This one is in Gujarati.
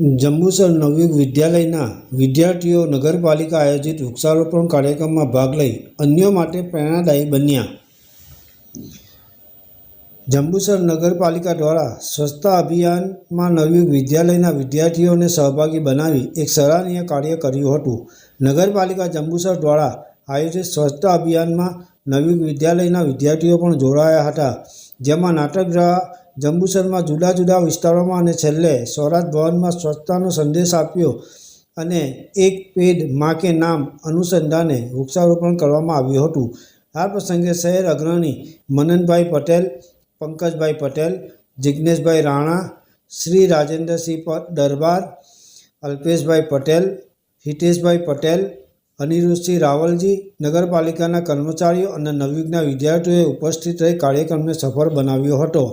જંબુસર નવયુગ વિદ્યાલયના વિદ્યાર્થીઓ નગરપાલિકા આયોજિત વૃક્ષારોપણ કાર્યક્રમમાં ભાગ લઈ અન્યો માટે પ્રેરણાદાયી બન્યા. જંબુસર નગરપાલિકા દ્વારા સ્વચ્છતા અભિયાનમાં નવયુગ વિદ્યાલયના વિદ્યાર્થીઓને સહભાગી બનાવી એક સરાહનીય કાર્ય કર્યું હતું. નગરપાલિકા જંબુસર દ્વારા આયોજિત સ્વચ્છતા અભિયાનમાં નવયુગ વિદ્યાલયના વિદ્યાર્થીઓ પણ જોડાયા હતા, જેમાં નાટકગૃહ જંબુસરમાં જુદા જુદા વિસ્તારોમાં અને છેલ્લે સ્વરાજ ભવનમાં સ્વચ્છતાનો સંદેશ આપ્યો અને એક પેડ મા કે નામ અનુસંધાને વૃક્ષારોપણ કરવામાં આવ્યું હતું. આ પ્રસંગે શહેર અગ્રણી મનનભાઈ પટેલ, પંકજભાઈ પટેલ જિજ્ઞેશભાઈ રાણા, શ્રી રાજેન્દ્રસિંહ દરબાર, અલ્પેશભાઈ પટેલ, હિતેશભાઈ પટેલ, અનિરુદ્ધસિંહ રાવલજી, નગરપાલિકાના કર્મચારીઓ અને નવયુગના વિદ્યાર્થીઓએ ઉપસ્થિત રહી કાર્યક્રમને સફળ બનાવ્યો હતો.